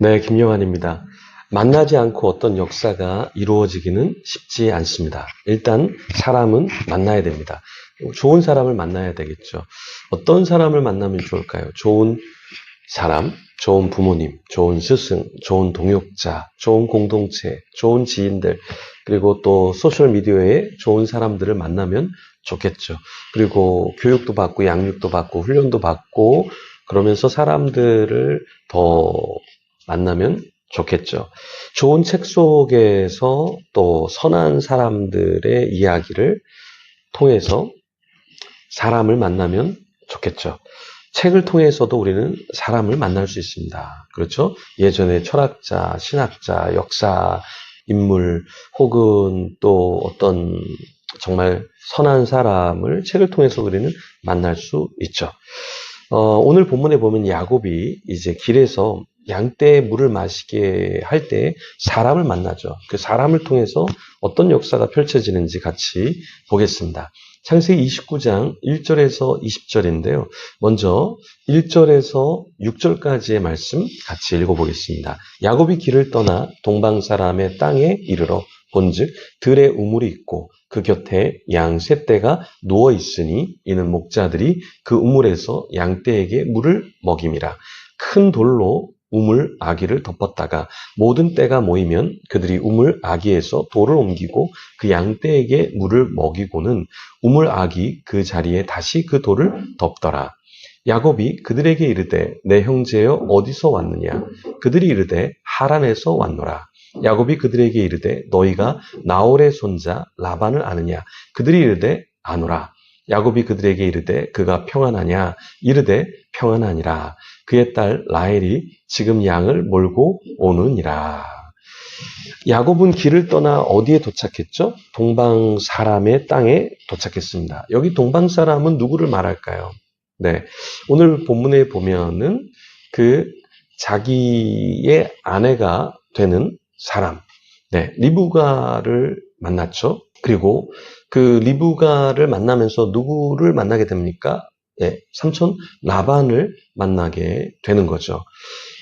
네, 김영환입니다. 만나지 않고 어떤 역사가 이루어지기는 쉽지 않습니다. 일단 사람은 만나야 됩니다. 좋은 사람을 만나야 되겠죠. 어떤 사람을 만나면 좋을까요? 좋은 사람, 좋은 부모님, 좋은 스승, 좋은 동역자, 좋은 공동체, 좋은 지인들, 그리고 또 소셜미디어에 좋은 사람들을 만나면 좋겠죠. 그리고 교육도 받고 양육도 받고 훈련도 받고 그러면서 사람들을 더 만나면 좋겠죠. 좋은 책 속에서 또 선한 사람들의 이야기를 통해서 사람을 만나면 좋겠죠. 책을 통해서도 우리는 사람을 만날 수 있습니다. 그렇죠? 예전에 철학자, 신학자, 역사, 인물, 혹은 또 어떤 정말 선한 사람을 책을 통해서 우리는 만날 수 있죠. 어, 오늘 본문에 보면 야곱이 이제 길에서 양떼에 물을 마시게 할 때 사람을 만나죠. 그 사람을 통해서 어떤 역사가 펼쳐지는지 같이 보겠습니다. 창세기 29장 1절에서 20절인데요. 먼저 1절에서 6절까지의 말씀 같이 읽어보겠습니다. 야곱이 길을 떠나 동방 사람의 땅에 이르러 본즉 들에 우물이 있고 그 곁에 양 세 떼가 누워 있으니 이는 목자들이 그 우물에서 양 떼에게 물을 먹임이라 큰 돌로 우물 아기를 덮었다가 모든 떼가 모이면 그들이 우물 아기에서 돌을 옮기고 그 양떼에게 물을 먹이고는 우물 아기 그 자리에 다시 그 돌을 덮더라. 야곱이 그들에게 이르되 내 형제여 어디서 왔느냐 그들이 이르되 하란에서 왔노라. 야곱이 그들에게 이르되 너희가 나홀의 손자 라반을 아느냐 그들이 이르되 아노라. 야곱이 그들에게 이르되 그가 평안하냐 이르되 평안하니라 그의 딸 라헬이 지금 양을 몰고 오느니라 야곱은 길을 떠나 어디에 도착했죠? 동방 사람의 땅에 도착했습니다. 여기 동방 사람은 누구를 말할까요? 네. 오늘 본문에 보면은 그 자기의 아내가 되는 사람, 네. 리브가를 만났죠. 그리고 그 리브가를 만나면서 누구를 만나게 됩니까? 예, 삼촌 라반을 만나게 되는 거죠.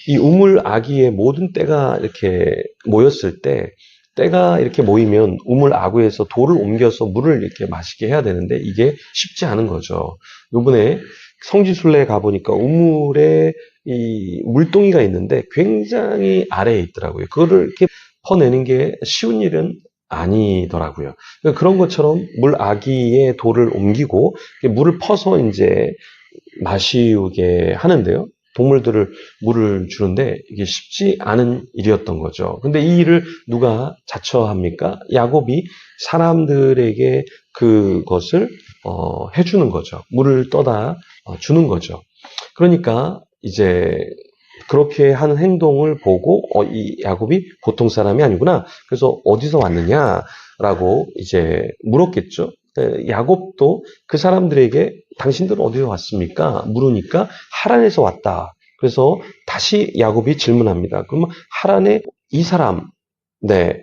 이 우물 아기의 모든 때가 이렇게 모였을 때 때가 이렇게 모이면 우물 아구에서 돌을 옮겨서 물을 이렇게 마시게 해야 되는데 이게 쉽지 않은 거죠. 요번에 성지순례에 가보니까 우물에 이 물동이가 있는데 굉장히 아래에 있더라고요. 그거를 이렇게 퍼내는 게 쉬운 일은 아니더라고요. 그러니까 그런 것처럼 물 아기의 돌을 옮기고 물을 퍼서 이제 마시게 하는데요. 동물들을 물을 주는데 이게 쉽지 않은 일이었던 거죠. 근데 이 일을 누가 자처합니까? 야곱이 사람들에게 그것을 어, 해주는 거죠. 물을 떠다 어, 주는 거죠. 그러니까 이제 그렇게 하는 행동을 보고 어, 이 야곱이 보통 사람이 아니구나. 그래서 어디서 왔느냐라고 이제 물었겠죠. 야곱도 그 사람들에게 당신들은 어디서 왔습니까? 물으니까 하란에서 왔다. 그래서 다시 야곱이 질문합니다. 그러면 하란에 이 사람, 네,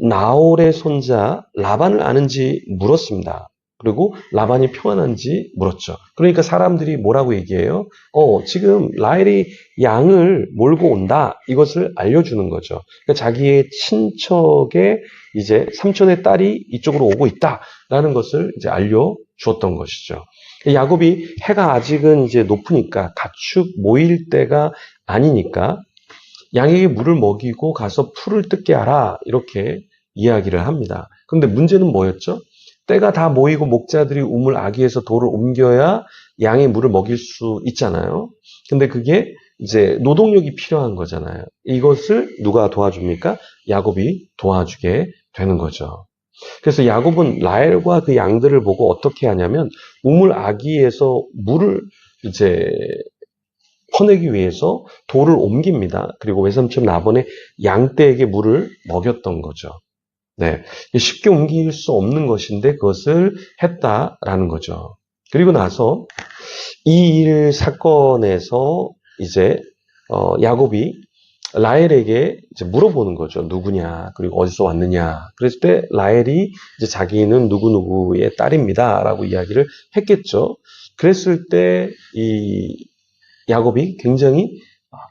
나홀의 손자 라반을 아는지 물었습니다. 그리고 라반이 평안한지 물었죠. 그러니까 사람들이 뭐라고 얘기해요? 어, 지금 라헬이 양을 몰고 온다. 이것을 알려주는 거죠. 그러니까 자기의 친척의 이제 삼촌의 딸이 이쪽으로 오고 있다 라는 것을 이제 알려주었던 것이죠. 야곱이 해가 아직은 이제 높으니까 가축 모일 때가 아니니까 양에게 물을 먹이고 가서 풀을 뜯게 하라. 이렇게 이야기를 합니다. 그런데 문제는 뭐였죠? 때가 다 모이고 목자들이 우물 아기에서 돌을 옮겨야 양의 물을 먹일 수 있잖아요. 근데 그게 이제 노동력이 필요한 거잖아요. 이것을 누가 도와줍니까? 야곱이 도와주게 되는 거죠. 그래서 야곱은 라헬과 그 양들을 보고 어떻게 하냐면 우물 아기에서 물을 이제 퍼내기 위해서 돌을 옮깁니다. 그리고 외삼촌 나번에 양떼에게 물을 먹였던 거죠. 네. 쉽게 옮길 수 없는 것인데 그것을 했다라는 거죠. 그리고 나서 이 일 사건에서 이제 어, 야곱이 라헬에게 이제 물어보는 거죠. 누구냐, 그리고 어디서 왔느냐. 그랬을 때 라헬이 이제 자기는 누구누구의 딸입니다. 라고 이야기를 했겠죠. 그랬을 때 이 야곱이 굉장히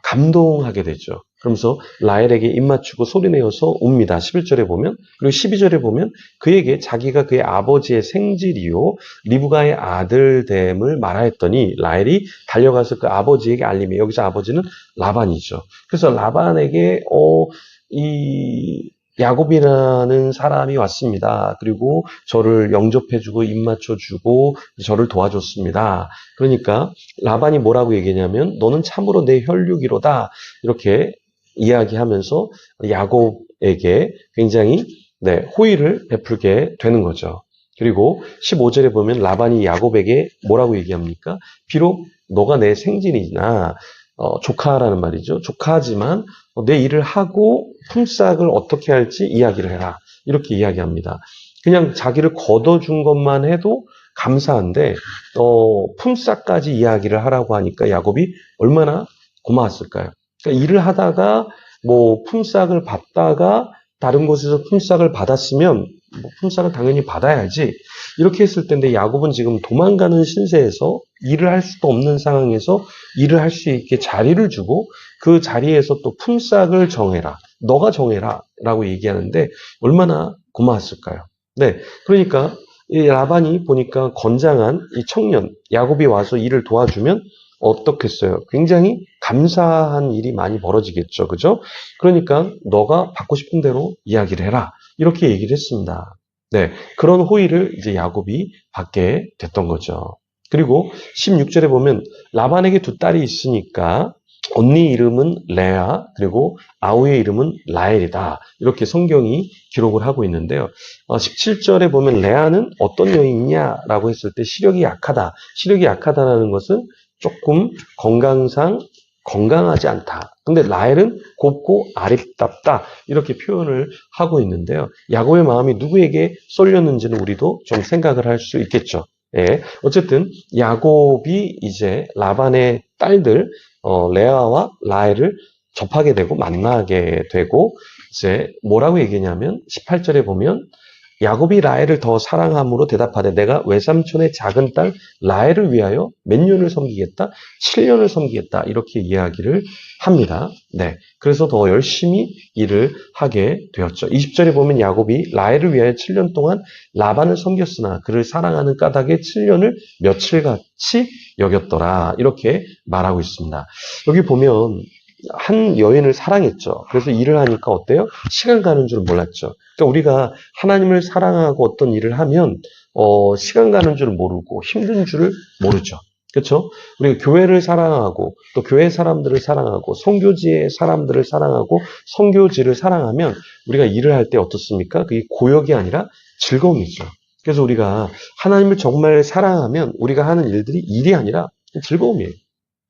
감동하게 되죠. 그러면서 라헬에게 입 맞추고 소리내어서 옵니다. 11절에 보면 그리고 12절에 보면 그에게 자기가 그의 아버지의 생질이요 리브가의 아들됨을 말하였더니 라헬이 달려가서 그 아버지에게 알림해 여기서 아버지는 라반이죠. 그래서 라반에게 어, 이 야곱이라는 사람이 왔습니다. 그리고 저를 영접해주고 입 맞춰주고 저를 도와줬습니다. 그러니까 라반이 뭐라고 얘기냐면 너는 참으로 내 혈육이로다 이렇게 이야기하면서 야곱에게 굉장히 네, 호의를 베풀게 되는 거죠. 그리고 15절에 보면 라반이 야곱에게 뭐라고 얘기합니까? 비록 너가 내 생진이나 어, 조카라는 말이죠. 조카지만 어, 내 일을 하고 품삯을 어떻게 할지 이야기를 해라. 이렇게 이야기합니다. 그냥 자기를 걷어준 것만 해도 감사한데 어, 품삯까지 이야기를 하라고 하니까 야곱이 얼마나 고마웠을까요? 그러니까 일을 하다가 뭐 품삯을 받다가 다른 곳에서 품삯을 받았으면 뭐 품삯을 당연히 받아야지. 이렇게 했을 텐데 야곱은 지금 도망가는 신세에서 일을 할 수도 없는 상황에서 일을 할 수 있게 자리를 주고 그 자리에서 또 품삯을 정해라. 너가 정해라 라고 얘기하는데 얼마나 고마웠을까요? 네. 그러니까 이 라반이 보니까 건장한 이 청년 야곱이 와서 일을 도와주면 어떻겠어요? 굉장히 감사한 일이 많이 벌어지겠죠. 그죠? 그러니까 너가 받고 싶은 대로 이야기를 해라. 이렇게 얘기를 했습니다. 네. 그런 호의를 이제 야곱이 받게 됐던 거죠. 그리고 16절에 보면 라반에게 두 딸이 있으니까 언니 이름은 레아 그리고 아우의 이름은 라엘이다. 이렇게 성경이 기록을 하고 있는데요. 17절에 보면 레아는 어떤 여인이냐라고 했을 때 시력이 약하다. 시력이 약하다라는 것은 조금 건강상 건강하지 않다. 근데 라헬은 곱고 아립답다. 이렇게 표현을 하고 있는데요. 야곱의 마음이 누구에게 쏠렸는지는 우리도 좀 생각을 할 수 있겠죠. 예. 어쨌든 야곱이 이제 라반의 딸들 어, 레아와 라헬을 접하게 되고 만나게 되고 이제 뭐라고 얘기냐면 18절에 보면 야곱이 라헬을 더 사랑함으로 대답하되 내가 외삼촌의 작은 딸 라헬을 위하여 몇 년을 섬기겠다? 7년을 섬기겠다. 이렇게 이야기를 합니다. 네. 그래서 더 열심히 일을 하게 되었죠. 20절에 보면 야곱이 라헬을 위하여 7년 동안 라반을 섬겼으나 그를 사랑하는 까닭에 7년을 며칠같이 여겼더라. 이렇게 말하고 있습니다. 여기 보면 한 여인을 사랑했죠. 그래서 일을 하니까 어때요? 시간 가는 줄 몰랐죠. 그러니까 우리가 하나님을 사랑하고 어떤 일을 하면 어, 시간 가는 줄 모르고 힘든 줄을 모르죠. 그렇죠? 우리가 교회를 사랑하고 또 교회 사람들을 사랑하고 성교지의 사람들을 사랑하고 성교지를 사랑하면 우리가 일을 할 때 어떻습니까? 그게 고역이 아니라 즐거움이죠. 그래서 우리가 하나님을 정말 사랑하면 우리가 하는 일들이 일이 아니라 즐거움이에요.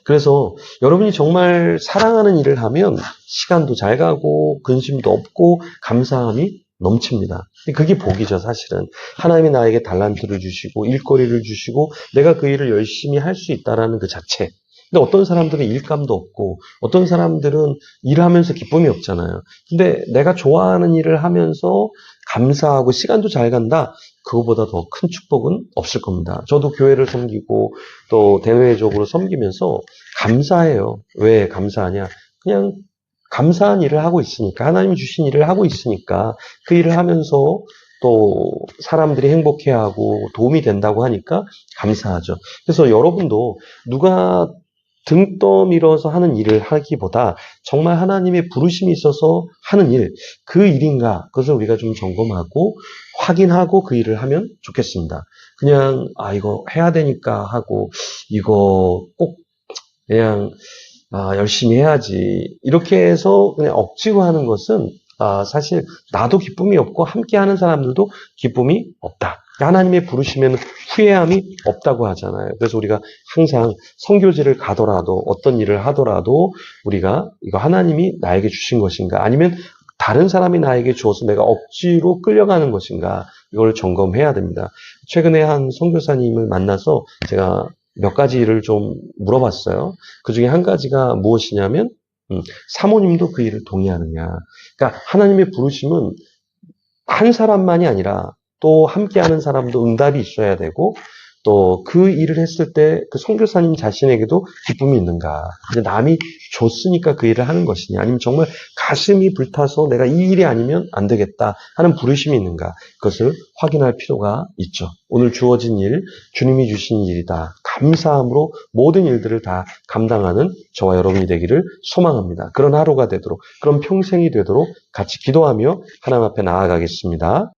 그래서 여러분이 정말 사랑하는 일을 하면 시간도 잘 가고 근심도 없고 감사함이 넘칩니다. 그게 복이죠, 사실은. 하나님이 나에게 달란트를 주시고 일거리를 주시고 내가 그 일을 열심히 할 수 있다라는 그 자체. 근데 어떤 사람들은 일감도 없고 어떤 사람들은 일하면서 기쁨이 없잖아요. 근데 내가 좋아하는 일을 하면서 감사하고 시간도 잘 간다. 그거보다 더 큰 축복은 없을 겁니다. 저도 교회를 섬기고 또 대외적으로 섬기면서 감사해요. 왜 감사하냐? 그냥 감사한 일을 하고 있으니까 하나님이 주신 일을 하고 있으니까 그 일을 하면서 또 사람들이 행복해하고 도움이 된다고 하니까 감사하죠. 그래서 여러분도 누가 등 떠밀어서 하는 일을 하기보다 정말 하나님의 부르심이 있어서 하는 일, 그 일인가, 그것을 우리가 좀 점검하고 확인하고 그 일을 하면 좋겠습니다. 그냥, 아, 이거 해야 되니까 하고, 이거 꼭 그냥, 아, 열심히 해야지. 이렇게 해서 그냥 억지로 하는 것은 아, 사실 나도 기쁨이 없고 함께 하는 사람들도 기쁨이 없다. 하나님의 부르시면 후회함이 없다고 하잖아요. 그래서 우리가 항상 성교지를 가더라도 어떤 일을 하더라도 우리가 이거 하나님이 나에게 주신 것인가 아니면 다른 사람이 나에게 주어서 내가 억지로 끌려가는 것인가 이걸 점검해야 됩니다. 최근에 한 선교사님을 만나서 제가 몇 가지를 좀 물어봤어요. 그 중에 한 가지가 무엇이냐면 음, 사모님도 그 일을 동의하느냐. 그러니까 하나님의 부르심은 한 사람만이 아니라 또 함께하는 사람도 응답이 있어야 되고 또 그 일을 했을 때 그 선교사님 자신에게도 기쁨이 있는가? 이제 남이 줬으니까 그 일을 하는 것이냐? 아니면 정말 가슴이 불타서 내가 이 일이 아니면 안 되겠다 하는 부르심이 있는가? 그것을 확인할 필요가 있죠. 오늘 주어진 일, 주님이 주신 일이다. 감사함으로 모든 일들을 다 감당하는 저와 여러분이 되기를 소망합니다. 그런 하루가 되도록, 그런 평생이 되도록 같이 기도하며 하나님 앞에 나아가겠습니다.